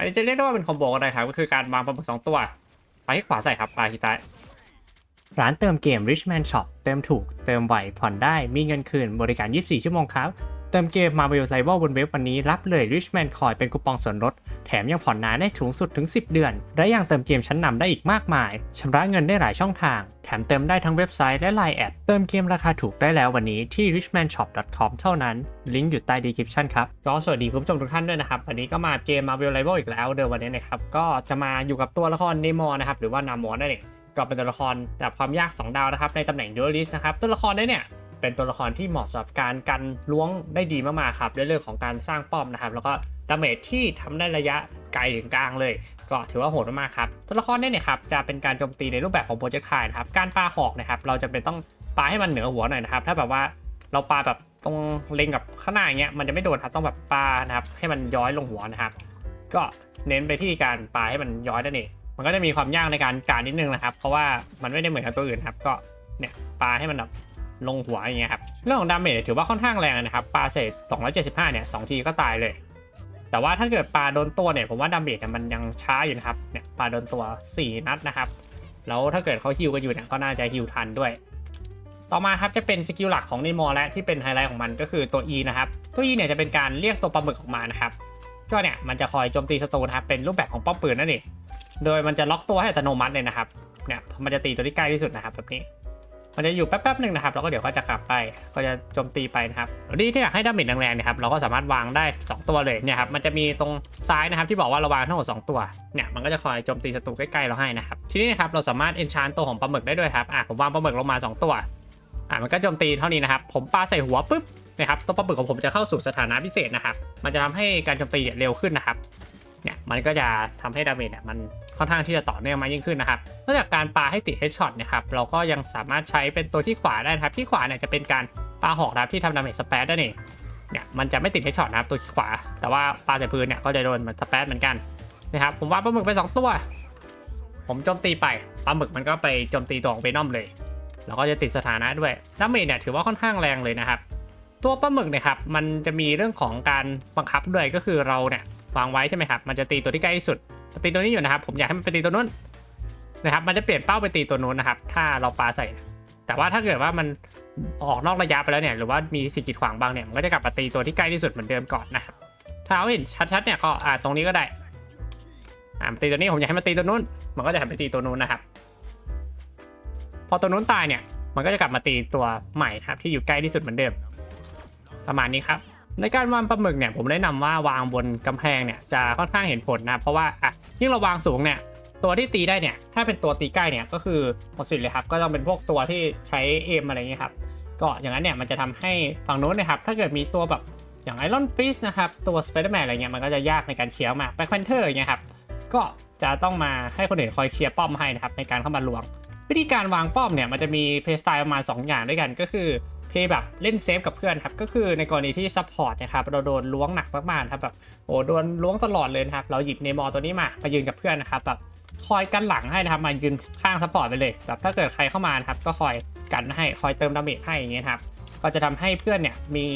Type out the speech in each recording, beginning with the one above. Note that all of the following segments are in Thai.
อันนี้จะเรียกได้ว่าเป็นคอมโบก็ได้ครับ ก็คือการวางปลาหมึกสองตัวไปที่ขวาใส่ครับปลาฮิตะร้านเติมเกม Richman Shop เติมถูก เติมไวผ่อนได้มีเงินคืนบริการ 24 ชั่วโมงครับ เติมเกม Marvel Cyber บนเว็บวันนี้รับเลย Richman Coin เป็นคูปองส่วนลด แถมยังผ่อนนานได้สูงสุดถึง 10 เดือน และยังเติมเกมชั้นนำได้อีกมากมาย ชำระเงินได้หลายช่องทาง แถมเติมได้ทั้งเว็บไซต์และ Line แอด เติมเกมราคาถูกได้แล้ววันนี้ที่ richmanshop.com เท่านั้น ลิงก์อยู่ใต้ description ครับ ก็สวัสดีคุณผู้ชมทุกท่านด้วยนะครับ วันนี้ก็มาเกม Marvel Rival อีกแล้วเดี๋ยววันนี้นะครับ ก็จะมาอยู่กับตัวละครเนมอนะครับ หรือว่านามอนั่นเอง ก็เป็นตัวละครแบบความยาก 2 ดาวนะครับ ในตำแหน่งดูอลิสนะครับ ตัวละครนี้เนี่ย เป็นตัวละครที่เหมาะสำหรับการกันล้วงได้ดีมากๆครับในเรื่องของการสร้างป้อมนะครับ แล้วก็ดาเมจที่ทำได้ระยะไกลถึงกลางเลย ก็ถือว่าโหดมากๆครับ ตัวละครเนี่ยเนี่ยครับจะเป็นการโจมตีในรูปแบบของโปรเจกต์คายนะครับ การปาหอกนะครับเราจะเป็นต้องปาให้มันเหนือหัวหน่อยนะครับ ถ้าแบบว่าเราปาแบบตรงเล็งกับข้างหน้าอย่างเงี้ยมันจะไม่โดนครับต้องแบบปานะครับให้มันย้อยลงหัวนะครับ ก็เน้นไปที่การปาให้มันย้อยนั่นเองมันก็จะมีความยากในการการนิดนึงนะครับ เพราะว่ามันไม่ได้เหมือนกับตัวอื่นครับ ก็เนี่ยปาให้มันแบบ ลงหัวอย่างเงี้ยครับเรื่องของดาเมจถือว่าค่อนข้างแรงนะครับปลาเศษ275เนี่ยสองทีก็ตายเลย แต่ว่าถ้าเกิดปลาโดนตัวเนี่ยผมว่าดาเมจเนี่ยมันยังช้าอยู่นะครับเนี่ยปลาโดนตัว 4 นัดนะครับ แล้วถ้าเกิดเขาฮิวกันอยู่เนี่ยก็น่าจะฮิวทันด้วยต่อมาครับจะเป็นสกิลหลักของนิมอและที่เป็นไฮไลท์ของมันก็คือตัว E นะครับ ตัว E เนี่ยจะเป็นการเรียกตัวปลาหมึกออกมานะครับ ก็เนี่ยมันจะคอยโจมตีศัตรูนะครับเป็นรูปแบบของป้อมปืนนั่นเอง โดยมันจะล็อกตัวให้อัตโนมัติเลยนะครับ เนี่ยมันจะตีตัวที่ใกล้ที่สุดนะครับแบบนี้ มันจะอยู่แป๊บๆหนึ่งนะครับ แล้วก็เดี๋ยวก็จะกลับไป ก็จะโจมตีไปนะครับแล้วนี่อยากให้ดาเมจแรงๆเนี่ยครับ เราก็สามารถวางได้ 2 ตัวเลยเนี่ยครับ มันจะมีตรงซ้ายนะครับที่บอกว่าเราวางทั้งหมด2ตัว เนี่ย มันก็จะคอยโจมตีศัตรูใกล้ๆเราให้นะครับ ทีนี้นะครับ เราสามารถเอนชานตัวของปลาหมึกได้ด้วยครับ อะ ผมวางปลาหมึกลงมา 2 ตัว อะ มันก็โจมตีเท่านี้นะครับ ผมปาใส่หัวปุ๊บนะครับ ตัวปลาหมึกของผมจะเข้าสู่สถานะพิเศษนะครับ มันจะทำให้การโจมตีเร็วขึ้นนะครับ เนี่ยมันก็จะทำให้ดาเมจเนี่ยมันค่อนข้างที่จะต่อเนื่องมากยิ่งขึ้นนะครับนอกจากการปาให้ติดเฮดช็อตนะครับเราก็ยังสามารถใช้เป็นตัวที่ขวาได้นะครับที่ขวาเนี่ยจะเป็นการปาหอกนะครับที่ทำดาเมจสเปซได้เองเนี่ยมันจะไม่ติดเฮดช็อตนะครับตัวขวา แต่ว่าปาใส่พื้นเนี่ยก็จะโดนมันสเปซเหมือนกันนะครับผมว่าปลาหมึกไปสองตัว ผมโจมตีไปปลาหมึกมันก็ไปโจมตีตัวของเวนอมเลยแล้วก็จะติดสถานะด้วยดาเมจเนี่ยถือว่าค่อนข้างแรงเลยนะครับตัวปลาหมึกเนี่ยครับมันจะมีเรื่องของการบังคับด้วยก็คือเราเนี่ย วางไว้ใช่ไหมครับ มันจะตีตัวที่ใกล้ที่สุดตีตัวนี้อยู่นะครับ ผมอยากให้มันไปตีตัวนู้นนะครับ มันจะเปลี่ยนเป้าไปตีตัวนู้นนะครับ ถ้าเราปาใส่ แต่ว่าถ้าเกิดว่ามันออกนอกระยะไปแล้วเนี่ย หรือว่ามีสิ่งกีดขวางบางเนี่ย มันก็จะกลับมาตีตัวที่ใกล้ที่สุดเหมือนเดิมก่อนนะครับ ถ้าเอาเห็นชัดๆเนี่ยก็อ่าตรงนี้ก็ได้ อ่าตีตัวนี้ผมอยากให้มันตีตัวนู้น มันก็จะหันไปตีตัวนู้นนะครับ พอตัวนู้นตายเนี่ย มันก็จะกลับมาตีตัวใหม่ครับที่อยู่ใกล้ที่สุดเหมือนเดิม ประมาณนี้ครับ ในการวางปลาหมึกเนี่ยผมแนะนำว่าวางบนกำแพงเนี่ยจะค่อนข้างเห็นผลนะเพราะว่าอะยิ่งเราวางสูงเนี่ยตัวที่ตีได้เนี่ยถ้าเป็นตัวตีใกล้เนี่ยก็คือหมดสิทธิ์เลยครับก็ต้องเป็นพวกตัวที่ใช้เอมอะไรเงี้ยครับก็อย่างนั้นเนี่ยมันจะทำให้ฝั่งโน้นนะครับถ้าเกิดมีตัวแบบอย่างไอรอนฟิสนะครับตัวสไปเดอร์แมนอะไรเงี้ยมันก็จะยากในการเคลียร์มากแบ็คแพนเทอร์อย่างเงี้ยครับก็จะต้องมาให้คนอื่นคอยเคลียร์ป้อมให้นะครับในการเข้ามาลวง วิธีการวางป้อมเนี่ยมันจะมีเพลย์สไตล์ประมาณ 2 อย่างด้วยกันก็คือ พย์แบบเล่นเซฟกับเพื่อนครับ ก็คือในกรณีที่ซัพพอร์ตนะครับเราโดนล้วงหนักมากๆครับแบบโอ้โดนล้วงตลอดเลยครับ เราหยิบเนมอตัวนี้มามายืนกับเพื่อนนะครับแบบคอยกันหลังให้นะครับมายืนข้างซัพพอร์ตไปเลยแบบถ้าเกิดใครเข้ามานะครับก็คอยกันให้คอยเติมดาเมจให้อย่างเงี้ยครับก็จะทำให้เพื่อนเนี่ยมี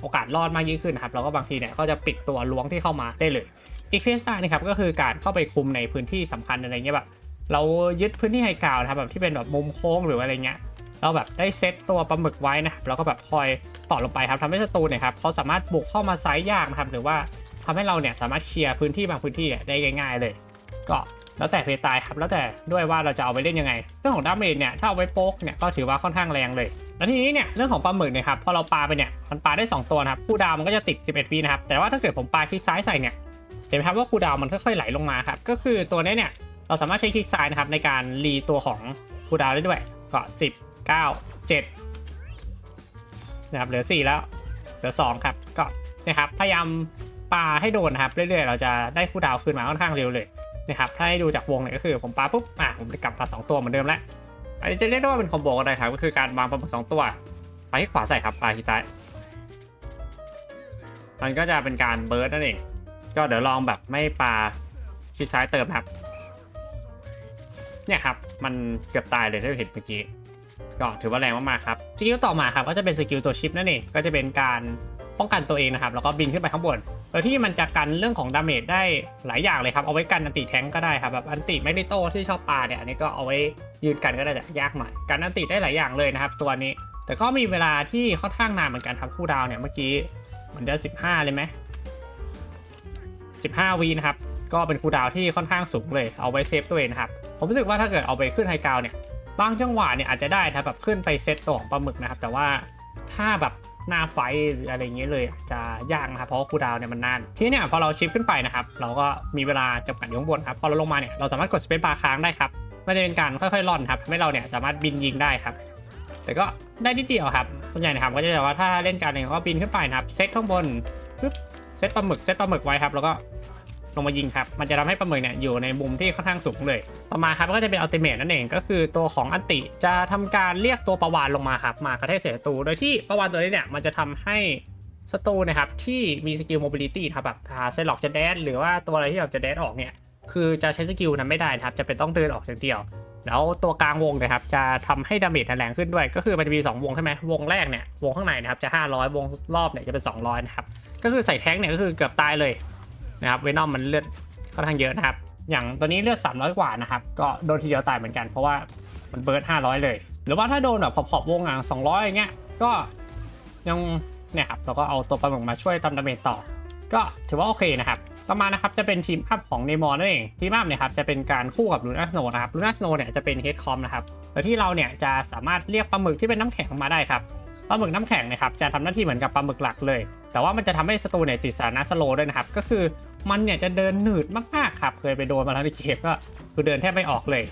โอกาสรอดมากยิ่งขึ้นนะครับแล้วก็บางทีเนี่ยก็จะปิดตัวล้วงที่เข้ามาได้เลยอีกเพสตล์นะครับก็คือการเข้าไปคุมในพื้นที่สำคัญอะไรเงี้ยแบบเรายึดพื้นที่ไฮกาวนะครับแบบที่เป็นแบบมุมโค้งหรืออะไรเงี้ย เราแบบได้เซตตัวปลาหมึกไว้นะครับแล้วก็แบบคอยต่อลงไปครับทำให้ศัตรูเนี่ยครับเขาสามารถบุกเข้ามาไซส์ยากนะครับหรือว่าทำให้เราเนี่ยสามารถเคลียร์พื้นที่บางพื้นที่ได้ง่าย ๆ เลย ก็แล้วแต่เพย์ตายครับแล้วแต่ด้วยว่าเราจะเอาไปเล่นยังไง เรื่องของดาเมจเนี่ยถ้าเอาไว้โป๊กเนี่ยก็ถือว่าค่อนข้างแรงเลย แล้วทีนี้เนี่ยเรื่องของปลาหมึกเนี่ยครับพอเราปลาไปเนี่ยมันปลาได้ 2 ตัวนะครับคู่ดาวมันก็จะติด 11วินะครับแต่ว่าถ้าเกิดผมปลาคลิกซ้ายใส่เนี่ยเห็นไหมครับว่าคู่ดาวมันค่อยๆไหลลงมาครับก็คือตัวนี้เนี่ยเราสามารถใช้คลิกซ้ายนะครับในการรีตัวของคู่ดาวได้ด้วยก็10 9 7นะครับเหลือ4แล้วเหลือ2ครับก็นะครับพยายามปาให้โดนนะครับเรื่อยๆ เราจะได้คู่ดาวคืนมาค่อนข้างเร็วเลยนะครับถ้าให้ดูจากวงเนี่ยก็คือผมปาปุ๊บอะผมกลับมา2ตัวเหมือนเดิมแล้วอันนี้จะเรียกได้ว่าเป็นคอมโบก็ได้ครับก็คือการวางปลาหมึกสองตัวไปที่ขวาใส่ครับปลาฮิตะมันก็จะเป็นการเบิร์ดนั่นเองก็เดี๋ยวลองแบบไม่ปาชิดซ้ายเติมครับ เนี่ยครับ มันเกือบตายเลยที่เราเห็นเมื่อกี้ ก็ถือว่าแรงมากๆครับสกิลต่อมาครับก็จะเป็นสกิลตัวชิปนั่นเองก็จะเป็นการป้องกันตัวเองนะครับแล้วก็บินขึ้นไปข้างบนโดยที่มันจะกันเรื่องของดาเมจได้หลายอย่างเลยครับเอาไว้กันอันติแทงก็ได้ครับแบบอันติแมกนิโตที่ชอบปาเนี่ยอันนี้ก็เอาไว้ยืนกันก็ได้แต่ยากหน่อยกันอันติได้หลายอย่างเลยนะครับ ตัวนี้ แต่ก็มีเวลาที่ค่อนข้างนานเหมือนกันครับคู่ดาวเนี่ยเมื่อกี้มันจะ 15 เลยไหม15วีนะครับก็เป็นคูลดาวที่ค่อนข้างสูงเลยเอาไว้เซฟตัวเองครับผมรู้สึกว่าถ้าเกิดเอาไปขึ้นไฮกาวเนี่ย บางจังหวะเนี่ยอาจจะได้นะครับแบบขึ้นไปเซตตัวของปลาหมึกนะครับ แต่ว่าถ้าแบบหน้าไฟหรืออะไรเงี้ยเลยจะยากนะครับเพราะคูดาวเนี่ยมันนานทีนี้เนี่ยพอเราชิปขึ้นไปนะครับ เราก็มีเวลาจำกัดอยู่ข้างบนครับพอเราลงมาเนี่ยเราสามารถกดสเปซบาร์ค้างได้ครับไมันจะเป็นการค่อยๆล่อนครับทำให้เราเนี่ยสามารถบินยิงได้ครับ แต่ก็ได้นิดเดียวครับส่วนใหญ่นะครับก็จะแบบว่าถ้าเล่นการเนี่ยก็บินขึ้นไปนะครับเซตข้างบนปึ๊บเซตปลาหมึกเซตปลาหมึกไว้ครับแล้วก็ ลงมายิงครับ มันจะทำให้ปลาหมึกเนี่ยอยู่ในมุมที่ค่อนข้างสูงเลย ต่อมาครับก็จะเป็นอัลติเมทนั่นเอง ก็คือตัวของอันติจะทำการเรียกตัวประวานลงมาครับ มากระแทกเสียศัตรู โดยที่ประวานตัวนี้เนี่ยมันจะทำให้ศัตรูนะครับที่มีสกิลโมบิลิตี้ครับแบบไซล็อกจะแดดหรือว่าตัวอะไรที่แบบจะแดดออกเนี่ยคือจะใช้สกิลนั้นไม่ได้ครับ จะเป็นต้องเดินออกอย่างเดียว แล้วตัวกลางวงนะครับ จะทำให้ดาเมจแรงขึ้นด้วย ก็คือมันจะมี 2 วงใช่ไหมวงแรกเนี่ยวงข้างในนะครับจะ 500 วงรอบเนี่ยจะเป็น 200 นะครับ ก็คือใส่แท้งเนี่ยก็คือเกือบตายเลย นะครับเวนอมมันเลือดค่อนข้างเยอะนะครับ อย่างตัวนี้เลือด 300 กว่านะครับ ก็โดนทีเดียวตายเหมือนกันเพราะว่ามันเบิร์ด500 เลย หรือว่าถ้าโดนแบบขอบๆวงอะ200อย่างเงี้ยก็ยังเนี่ยครับเราก็เอาตัวปลาหมึกมาช่วยทำดาเมจต่อ ก็ถือว่าโอเคนะครับต่อมานะครับจะเป็นทีมอัพของเนมอร์นั่นเองทีมอัพเนี่ยครับจะเป็นการคู่กับลูน่าสโนนะครับลูน่าสโนเนี่ยจะเป็นเฮดคอมนะครับโดยที่เราเนี่ยจะสามารถเรียกปลาหมึกที่เป็นน้ำแข็งมาได้ครับ ปลาหมึกน้ำแข็งนะครับจะทำหน้าที่เหมือนกับปลาหมึกหลักเลย แต่ว่ามันจะทำให้ศัตรูเนี่ยติดสถานะสโลด้วยนะครับ ก็คือมันเนี่ยจะเดินหนืดมากๆครับ เคยไปโดนมาแล้วในเกมก็คือเดินแทบไม่ออกเลย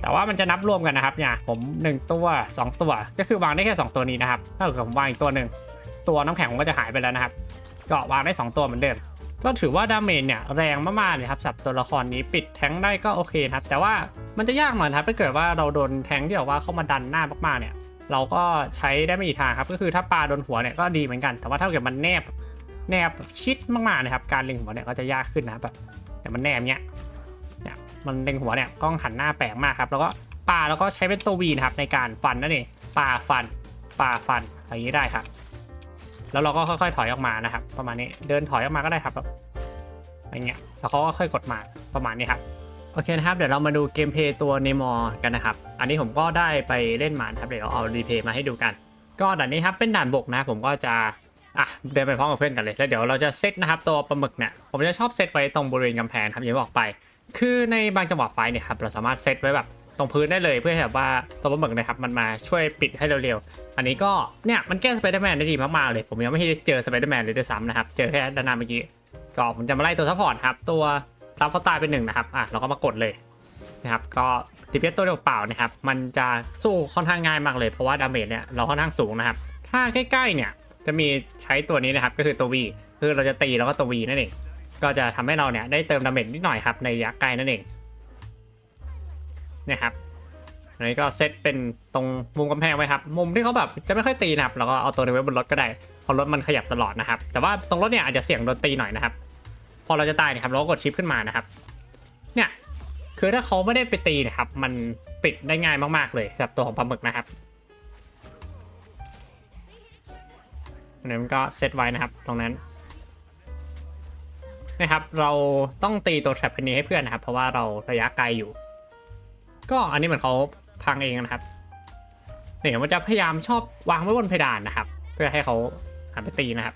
แต่ว่ามันจะนับรวมกันนะครับเนี่ยผม 1 ตัว 2 ตัว ก็คือวางได้แค่ 2 ตัวนี้นะครับถ้าเกิดผมวางอีกตัวหนึ่งตัวน้ำแข็งผมก็จะหายไปแล้วนะครับก็วางได้ 2 ตัวเหมือนเดิมก็ถือว่าดาเมจเนี่ยแรงมากๆเลยครับสำหรับตัวละครนี้ปิดแทงได้ก็โอเคนะครับ แต่ว่ามันจะยากหน่อยนะครับถ้าเกิดว่าเราโดนแทงที่แบบว่าเข้ามาดันหน้ามากๆเนี่ย เราก็ใช้ได้ไม่กี่ทางครับก็คือถ้าปลาโดนหัวเนี่ยก็ดีเหมือนกัน แต่ว่าถ้าเกิดมันแนบแนบชิดมากๆนะครับ การเล็งหัวเนี่ยก็จะยากขึ้นนะครับแบบแต่มันแนบเนี้ยเนี่ยมันเล็งหัวเนี่ยกล้องหันหน้าแปลกมากครับ แล้วก็ปลาแล้วก็ใช้เป็นตัววีนะครับในการฟันนั่นเองปลาฟันปลาฟันอะไรอย่างนี้ได้ครับ แล้วเราก็ค่อยๆถอยออกมานะครับ ประมาณนี้เดินถอยออกมาก็ได้ครับแบบอะไรเงี้ยแล้วเขาก็ค่อยกดมาประมาณนี้ครับ โอเคนะครับ เดี๋ยวเรามาดูเกมเพย์ตัวเนมอร์กันนะครับ อันนี้ผมก็ได้ไปเล่นมานครับเดี๋ยวเราเอารีเพย์มาให้ดูกัน ก็ด่านนี้ครับเป็นด่านบกนะ ผมก็จะอะเดินไปพร้อมกับเพื่อนกันเลยแล้วเดี๋ยวเราจะเซตนะครับตัวปลาหมึกเนี่ยผมจะชอบเซตไว้ตรงบริเวณกำแพงครับอย่างที่บอกไป คือในบางจังหวะไฟเนี่ยครับเราสามารถเซตไว้แบบตรงพื้นได้เลยเพื่อแบบว่าตัวปลาหมึกนะครับมันมาช่วยปิดให้เร็วๆ อันนี้ก็เนี่ยมันแก้สไปเดอร์แมนได้ดีมากๆเลย ผมยังไม่ได้เจอสไปเดอร์แมนเลยด้วยซ้ำนะครับ เจอแค่ดานาเมื่อกี้ก็ผมจะมาไล่ตัวซัพพอร์ตครับตัว ซับเขาตายเป็นหนึ่งนะครับอะเราก็มากดเลยนะครับก็ดิเฟสตัวเดียวเปล่านะครับมันจะสู้ค่อนข้างง่ายมากเลยเพราะว่าดาเมจเนี่ยเราค่อนข้างสูงนะครับ ถ้าใกล้ๆเนี่ยจะมีใช้ตัวนี้นะครับก็คือตัว V คือเราจะตีแล้วก็ตัว V นั่นเองก็จะทำให้เราเนี่ยได้เติมดาเมจนิดหน่อยครับในระยะไกลนั่นเองเนี่ยครับอันนี้ก็เซตเป็นตรงมุมกำแพงไว้ครับ มุมที่เขาแบบจะไม่ค่อยตีนะครับ แล้วก็เอาตัวในไว้บนรถก็ได้เพราะรถมันขยับตลอดนะครับ แต่ว่าตรงรถเนี่ยอาจจะเสี่ยงโดนตีหน่อยนะครับ พอเราจะตายเนี่ยครับเราก็กดชิปขึ้นมานะครับ เนี่ยคือถ้าเขาไม่ได้ไปตีนะครับ มันปิดได้ง่ายมากๆเลยสำหรับตัวของปลาหมึกนะครับอันนี้มันก็เซตไว้นะครับ ตรงนั้นนะครับ เราต้องตีตัวแทรปนี้ให้เพื่อนนะครับ เพราะว่าเราระยะไกลอยู่ ก็อันนี้เหมือนเขาพังเองนะครับเนี่ยมันจะพยายามชอบวางไว้บนเพดานนะครับ เพื่อให้เขาหันไปตีนะครับ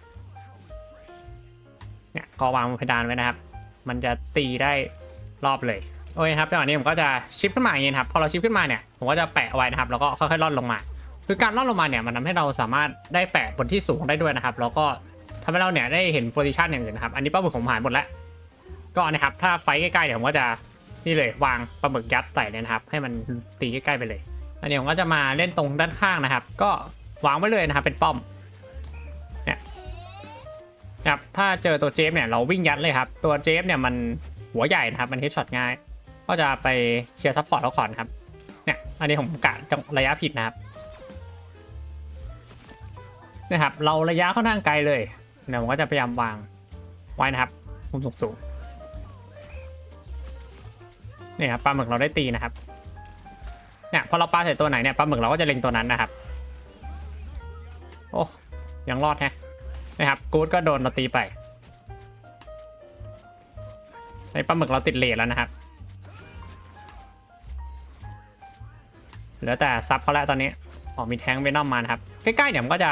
เนี่ยก็วางบนเพดานไว้นะครับ มันจะตีได้รอบเลยโอเคครับจังหวะนี้ผมก็จะชิปขึ้นมาอย่างนี้ครับพอเราชิปขึ้นมาเนี่ยผมก็จะแปะไว้นะครับแล้วก็ค่อยๆล่อนลงมา คือการล่อนลงมาเนี่ยมันทำให้เราสามารถได้แปะบนที่สูงได้ด้วยนะครับ แล้วก็ทำให้เราเนี่ยได้เห็นโพซิชันอย่างอื่นนะครับอันนี้ป้าหมึกผมหายหมดแล้วก็นะครับถ้าไฟใกล้ๆเดี๋ยวผมก็จะนี่เลยวางปลาหมึกยัดใส่เลยนะครับ ให้มันตีใกล้ๆไปเลย อันนี้ผมก็จะมาเล่นตรงด้านข้างนะครับ ก็วางไว้เลยนะครับเป็นป้อม ครับถ้าเจอตัวเจฟเนี่ยเราวิ่งยัดเลยครับ ตัวเจฟเนี่ยมันหัวใหญ่นะครับมันเฮดช็อตง่าย ก็จะไปเคลียร์ซัพพอร์ตเขาก่อนครับเนี่ยอันนี้ผมกะจังระยะผิดนะครับนะครับเราระยะค่อนข้างไกลเลยเดี๋ยผมก็จะพยายามวางไว้นะครับมุมสูงๆเนี่ยครับปลาหมึกเราได้ตีนะครับเนี่ยพอเราปลาใส่ตัวไหนเนี่ยปลาหมึกเราก็จะเล็งตัวนั้นนะครับ โอ้ยังรอดแฮะ นะครับกู๊ดก็โดนเราตีไปในปลาหมึกเราติดเลทแล้วนะครับเหลือแต่ซับเขาแล้วตอนนี้ออกมีแทงเวนอมมานะครับ ใกล้ๆเนี่ยมันก็จะ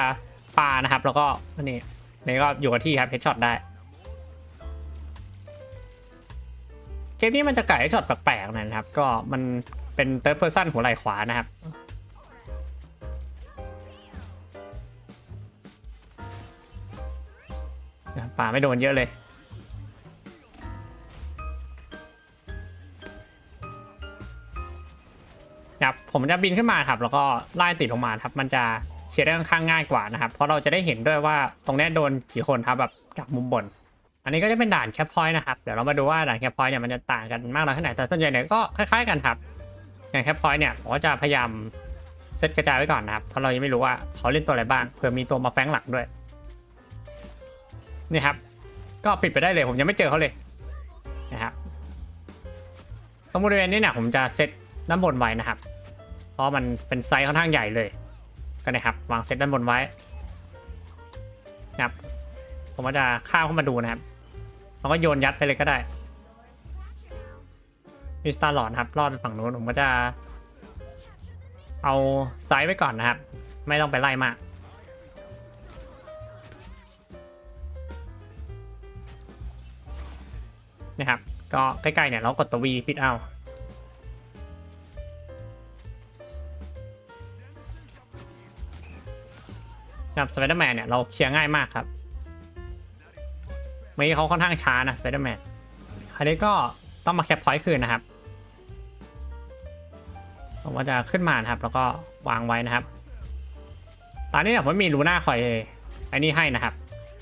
ปานะครับ แล้วก็นี่นี่ก็อยู่กับที่ครับเฮดช็อตได้เกมนี้มันจะไก่ช็อตแปลกๆหน่อยนะครับ ก็มันเป็นเติร์ดเพอร์ซันหัวไหล่ขวานะครับ ป่าไม่โดนเยอะเลย ครับ ผมจะบินขึ้นมาครับ แล้วก็ไล่ติดลงมาครับ มันจะเชียร์ได้ค่อนข้างง่ายกว่านะครับ เพราะเราจะได้เห็นด้วยว่าตรงนี้โดนกี่คนครับแบบจากมุมบน อันนี้ก็จะเป็นด่านแคปพอยต์นะครับ เดี๋ยวเรามาดูว่าด่านแคปพอยต์เนี่ยมันจะต่างกันมากน้อยแค่ไหน แต่ส่วนใหญ่เนี่ยก็คล้ายๆกันครับ อย่างแคปพอยต์เนี่ยผมก็จะพยายามเซตกระจายไว้ก่อนนะครับ เพราะเรายังไม่รู้ว่าเขาเล่นตัวอะไรบ้าง เผื่อมีตัวมาแฝงหลักด้วย นี่ครับ ก็ปิดไปได้เลยผมยังไม่เจอเขาเลยนะครับตรงบริเวณนี้เนี่ยผมจะเซตด้านบนไว้นะครับ เพราะมันเป็นไซส์ค่อนข้างใหญ่เลย ก็นะครับวางเซตด้านบนไว้นะครับ ผมก็จะข้ามเข้ามาดูนะครับแล้วก็โยนยัดไปเลยก็ได้มีสตาร์หลอดครับรอดไปฝั่งนู้นผมก็จะ เอาไซส์ไว้ก่อนนะครับ ไม่ต้องไปไล่มาก ก็ใกล้ๆเนี่ยเรากดตัว V ปิดเอาครับสไปเดอร์แมนเนี่ยเราเคลียร์ง่ายมากครับเมื่อกี้เขาค่อนข้างช้านะสไปเดอร์แมนคราวนี้ก็ต้องมาแคปพอยต์คืนนะครับผมว่าจะขึ้นมานะครับ แล้วก็วางไว้นะครับ ตอนนี้เนี่ยผมม่มีลูน่าคอยไอ้นี่ให้นะครับ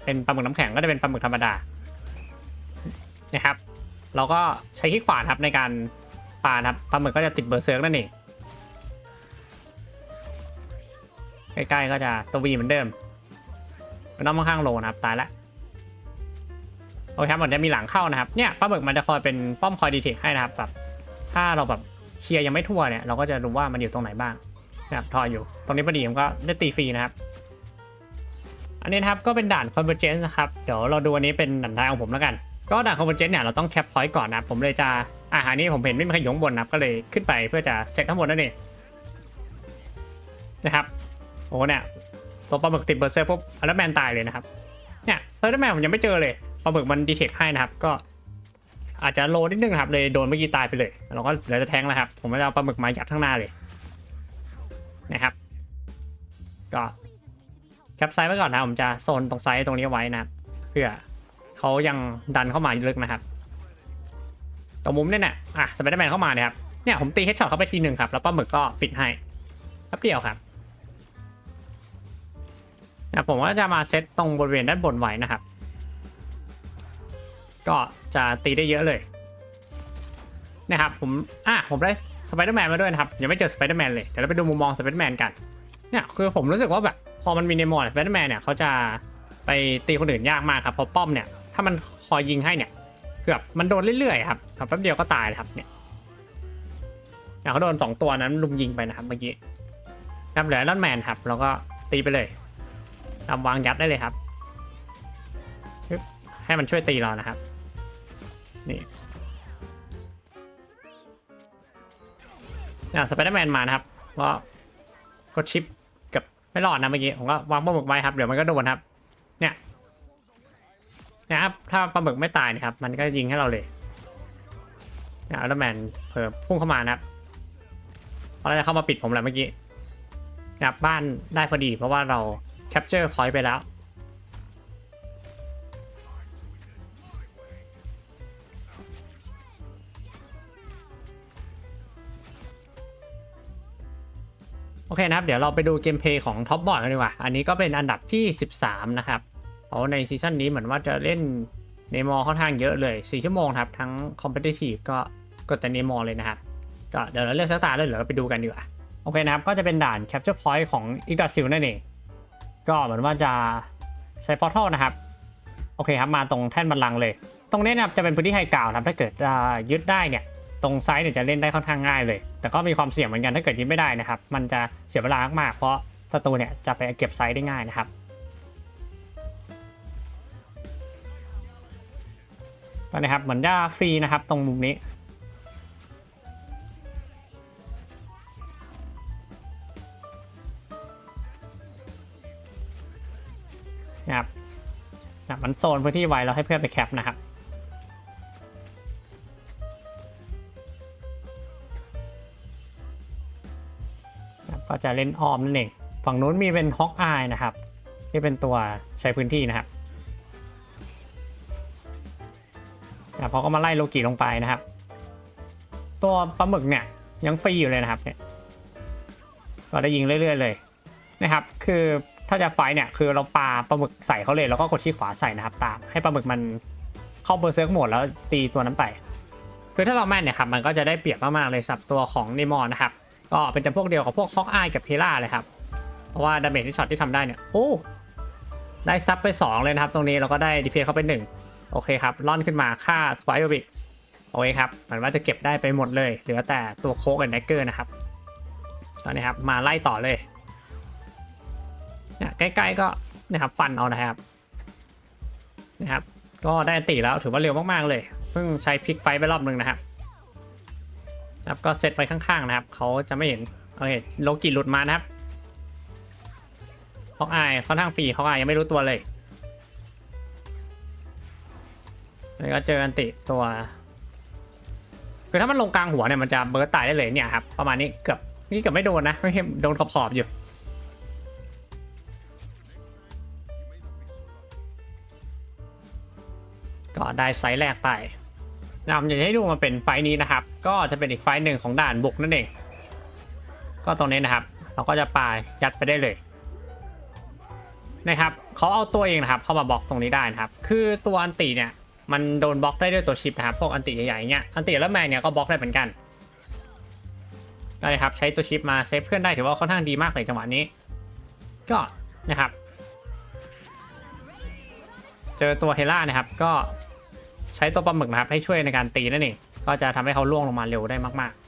เป็นปลาหมึกน้ำแข็งก็จะเป็นปลาหมึกธรรมดานะครับ เราก็ใช้ขี้ขวานครับในการปาครับปลาหมึกก็จะติดเบอร์เซิร์กนั่นเองใกล้ๆก็จะตัววีเหมือนเดิมเป็นน้องข้างโลนะครับตายละโอเคครับมันจะมีหลังเข้านะครับเนี่ยปลาหมึกมันจะคอยเป็นป้อมคอยดีเทคให้นะครับแบบถ้าเราแบบเคลียร์ยังไม่ทั่วเนี่ยเราก็จะรู้ว่ามันอยู่ตรงไหนบ้างนะครับทอยอยู่ ตรงนี้พอดีผมก็ได้ตีฟรีนะครับ อันนี้นะครับก็เป็นด่าน Convergence นะครับ เดี๋ยวเราดูอันนี้เป็นด่านท้ายของผมแล้วกัน ก็ด่าน Convergence เนี่ยเราต้องแคปพอยต์ก่อนนะผมเลยจะอาหารนี้ผมเห็นไม่มีใครยงบนนะก็เลยขึ้นไปเพื่อจะเซตข้างบนนั่นเองนะครับโอ้เนี่ยตัวปลาหมึกติดเบอร์เซอร์ปุ๊บอัลเลแมนตายเลยนะครับเนี่ยเซอร์แมนผมยังไม่เจอเลยปลาหมึกมันดีเทคให้นะครับ ก็ อาจจะโลนิดนึงนะครับเลยโดนเมื่อกี้ตายไปเลยเราก็เหลือจะแทงแล้วครับ ผมจะเอาปลาหมึกมายัดข้างหน้าเลยนะครับ ก็แคปไซส์ไว้ก่อนนะผมจะโซนตรงไซส์ตรงนี้ไว้นะครับเพื่อ เขายังดันเข้ามาลึกนะครับตรงมุมเนี่ยนะอะสไปเดอร์แมนเข้ามาเนี่ยครับเนี่ยผมตีเฮดช็อตเข้าไปทีหนึ่งครับแล้วปลาหมึกก็ปิดให้แป๊บเดียวครับนะผมว่าจะมาเซตตรงบริเวณด้านบนไว้นะครับ ก็จะตีได้เยอะเลยนะครับผมอะผมได้สไปเดอร์แมนมาด้วยนะครับยังไม่เจอสไปเดอร์แมนเลยเดี๋ยวเราไปดูมุมมองสไปเดอร์แมนกันเนี่ยคือผมรู้สึกว่าแบบพอมันมีในมอร์สไปเดอร์แมนเนี่ยเขาจะไปตีคนอื่นยากมากครับเพราะป้อมเนี่ย ถ้ามันคอยยิงให้เนี่ยคือแบบมันโดนเรื่อยๆครับแป๊บเดียวก็ตายเลยครับเนี่ยอย่างเขาโดนสองตัวนั้นลุมยิงไปนะครับเมื่อกี้ครับเหลือรอนแมนครับแล้วก็ตีไปเลยทำวางยัดได้เลยครับ ให้มันช่วยตีเรานะครับ นี่อะสไปเดอร์แมนมานะครับก็กดชิปกับไม่รอดนะเมื่อกี้ผมก็วางปลาหมกไว้ครับ เดี๋ยวมันก็โดนครับ นะครับ ถ้าปลาหมึกไม่ตายนะครับ มันก็ยิงให้เราเลยนี่ยอัลเดอร์แมนเพิ่มพุ่งเข้ามานะครับเพราะเรจะเข้ามาปิดผมแหละเมื่อกี้นะครับบ้านได้พอดีเพราะว่าเราแคปเจอร์พอยต์ไปแล้วโอเคนะครับ เดี๋ยวเราไปดูเกมเพลย์ของท็อปบอร์ดกันดีกว่า อันนี้ก็เป็นอันดับที่ 13 นะครับ เพราะในซีซั่นนี้เหมือนว่าจะเล่นเนมอค่อนข้างเยอะเลย 4 ชั่วโมงครับ ทั้งคอมเพ t i ทีฟก็กดแต่เนมอเลยนะครับ ก็เดี๋ยวเราเลือกสตาร์เลยเดี๋ยวเราไปดูกันดีกว่า โอเคนะครับ ก็จะเป็นด่าน Capture Point ของอีกดาซิลนั่นเอง ก็เหมือนว่าจะใช้พอร์ทัลนะครับ โอเคครับ มาตรงแท่นบัลลังเลย ตรงนี้นะครับจะเป็นพื้นที่ไฮกราวครับ ถ้าเกิดยึดได้เนี่ย ตรงไซส์เนี่ยจะเล่นได้ค่อนข้างง่ายเลย แต่ก็มีความเสี่ยงเหมือนกันถ้าเกิดยึดไม่ได้นะครับ มันจะเสียเวลามากเพราะศัตรูเนี่ยจะไปเก็บไซส์ได้ง่ายนะครับ ก็นะครับเหมือนจะฟรีนะครับ ตรงมุมนี้ นะครับนะมันโซนพื้นที่ไว้แล้วให้เพื่อนไปแคปนะครับนะก็จะเล่นออมนั่นเอง ฝั่งนู้นมีเป็นฮอกอายนะครับ ที่เป็นตัวใช้พื้นที่นะครับ นะครับเขาก็มาไล่โลกิลงไปนะครับ ตัวปลาหมึกเนี่ยยังฟรีอยู่เลยนะครับเนี่ยก็ได้ยิงเรื่อย ๆ เลยนะครับ คือถ้าจะไฟเนี่ยคือเราปาปลาหมึกใส่เขาเลยแล้วก็กดที่ขวาใส่นะครับ ตามให้ปลาหมึกมันเข้าเบอร์เซิร์กโหมดแล้วตีตัวนั้นไปคือถ้าเราแม่นเนี่ยครับมันก็จะได้เปรียบมากๆเลยสับตัวของนิมอนนะครับก็เป็นจำพวกเดียวกับพวกฮอกอายกับเพล่าเลยครับเพราะว่าดาเมจที่ช็อตที่ทำได้เนี่ยโอ้ได้ซับไป 2 เลยนะครับ ตรงนี้เราก็ได้ดีเพเข้าไป1 โอเคครับล่อนขึ้นมาค่าสควายบิกโอเคครับเหมือนว่าจะเก็บได้ไปหมดเลยเหลือแต่ตัวโคกกับแนกเกอร์นะครับ ตอนนี้ครับมาไล่ต่อเลยเนี่ยใกล้ๆก็นะครับฟันเอานะครับนะครับ ก็ได้ตีแล้วถือว่าเร็วมากๆเลยเพิ่งใช้พลิกไฟไปรอบนึงนะครับครับก็เซตไว้ข้างๆนะครับเขาจะไม่เห็นโอเคโลกิหลุดมานะครับฮอกอายค่อนข้างฟรีฮอกอายยังไม่รู้ตัวเลย แล้วก็เจออันติตัวคือถ้ามันลงกลางหัวเนี่ยมันจะเบิร์ตตายได้เลยเนี่ยครับประมาณนี้เกือบนี่เกือบไม่โดนนะไม่โดนขอบๆอยู่ก็ได้ไซส์แรกไปนะครับอยากจะให้ดูมาเป็นไฟนี้นะครับ ก็จะเป็นอีกไฟหนึ่งของด่านบุกนั่นเอง ก็ตรงนี้นะครับ เราก็จะปายัดไปได้เลยนะครับเขาเอาตัวเองนะครับ เข้ามาบล็อกตรงนี้ได้นะครับ คือตัวอันติเนี่ย มันโดนบล็อกได้ด้วยตัวชิปนะครับพวกอันติใหญ่ๆเงี้ยอันติแล้วแมนเนี่ยก็บล็อกได้เหมือนกันก็เลยครับใช้ตัวชิปมาเซฟเพื่อนได้ถือว่าค่อนข้างดีมากเลยจังหวะนี้ ก็นะครับ เจอตัวเฮล่านะครับก็ใช้ตัวปลาหมึกนะครับให้ช่วยในการตีนั่นเองก็จะทำให้เขาล่วงลงมาเร็วได้มากๆ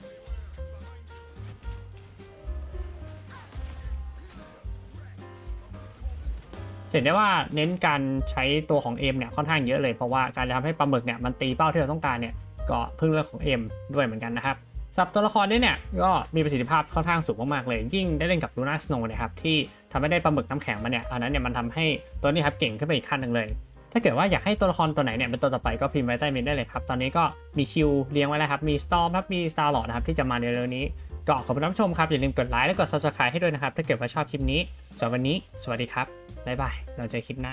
เห็นได้ว่าเน้นการใช้ตัวของเอมเนี่ยค่อนข้างเยอะเลย เพราะว่าการจะทำให้ปลาหมึกเนี่ยมันตีเป้าที่เราต้องการเนี่ยก็พึ่งเรื่องของเอมด้วยเหมือนกันนะครับสำหรับตัวละครนี้เนี่ยก็มีประสิทธิภาพค่อนข้างสูงมากๆเลย ยิ่งได้เล่นกับลูน่าสโนว์นะครับที่ทำให้ได้ปลาหมึกน้ำแข็งมาเนี่ยอันนั้นเนี่ยมันทำให้ตัวนี้ครับเก่งขึ้นไปอีกขั้นหนึ่งเลย ถ้าเกิดว่าอยากให้ตัวละครตัวไหนเนี่ยเป็นตัวต่อไปก็พิมพ์ไว้ใต้เมนได้เลยครับตอนนี้ก็มีคิวเลี้ยงไว้แล้วครับมี Storm ครับมี Star Lord นะครับที่จะมาในเร็วนี้ ก็ขอบคุณท่านผู้ชมครับ อย่าลืมกดไลค์และกด Subscribe ให้ด้วยนะครับ ถ้าเกิดว่าชอบคลิปนี้สำหรับวันนี้ สวัสดีครับบ๊ายบายเราเจอคลิปหน้า